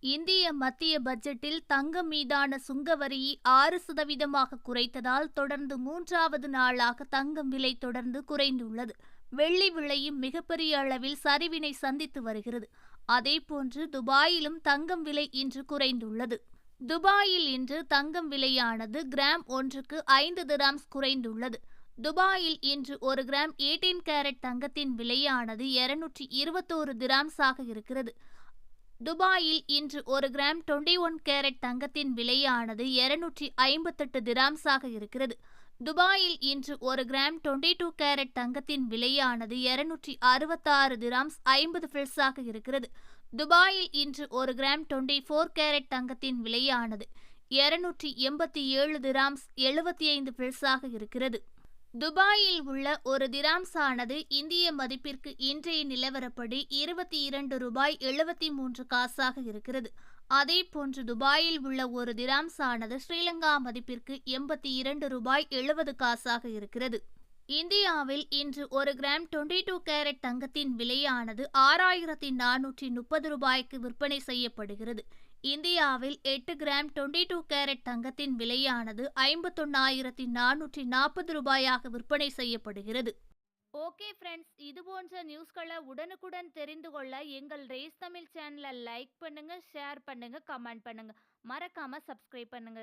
இந்திய மத்திய பட்ஜெட்டில் தங்கம் மீதான சுங்கவரியை ஆறு சதவீதமாக குறைத்ததால் தொடர்ந்து மூன்றாவது நாளாக தங்கம் விலை தொடர்ந்து குறைந்துள்ளது. வெள்ளி விலையும் மிகப்பெரிய அளவில் சரிவினை சந்தித்து வருகிறது. அதேபோன்று துபாயிலும் தங்கம் விலை இன்று குறைந்துள்ளது. துபாயில் இன்று தங்கம் விலையானது கிராம் ஒன்றுக்கு ஐந்து திராம்ஸ் குறைந்துள்ளது. துபாயில் இன்று ஒரு கிராம் எயிட்டீன் கேரட் தங்கத்தின் விலையானது இருநூற்றி இருபத்தோரு திராம்ஸாக இருக்கிறது. துபாயில் இன்று ஒரு கிராம் டுவெண்ட்டி ஒன் கேரட் தங்கத்தின் விலையானது இருநூற்றி ஐம்பத்தெட்டு திராம்ஸாக இருக்கிறது. துபாயில் இன்று ஒரு கிராம் டுவெண்ட்டி டூ கேரட் தங்கத்தின் விலையானது இருநூற்றி அறுபத்தாறு திராம்ஸ் ஐம்பது ஃபில்ஸாக இருக்கிறது. துபாயில் இன்று ஒரு கிராம் டுவெண்ட்டி ஃபோர் கேரட் தங்கத்தின் விலையானது இருநூற்றி எண்பத்தி ஏழு திராம்ஸ் எழுபத்தி ஐந்து ஃபில்ஸாக இருக்கிறது. துபாயில் உள்ள ஒரு திராம்சானது இந்திய மதிப்பிற்கு இன்றைய நிலவரப்படி இருபத்தி இரண்டு ரூபாய் எழுபத்தி மூன்று காசாக இருக்கிறது. அதே போன்று துபாயில் உள்ள ஒரு திராம்ஸானது ஸ்ரீலங்கா மதிப்பிற்கு எண்பத்தி இரண்டு ரூபாய் எழுபது காசாக இருக்கிறது. இந்தியாவில் இன்று ஒரு கிராம் டுவெண்ட்டி டூ கேரட் தங்கத்தின் விலையானது ஆறாயிரத்தி நானூற்றி முப்பது ரூபாய்க்கு விற்பனை செய்யப்படுகிறது. இந்தியாவில் எட்டு கிராம் டுவெண்ட்டி டூ கேரட் தங்கத்தின் விலையானது ஐம்பத்தொன்னாயிரத்தி நானூற்றி நாற்பது ரூபாயாக விற்பனை செய்யப்படுகிறது. ஓகே ஃப்ரெண்ட்ஸ் இது போன்ற நியூஸ்களை உடனுக்குடன் தெரிந்து கொள்ள எங்கள் ரேஸ் தமிழ் சேனலை லைக் பண்ணுங்க ஷேர் பண்ணுங்க கமெண்ட் பண்ணுங்க. மறக்காம சப்ஸ்கிரைப் பண்ணுங்க.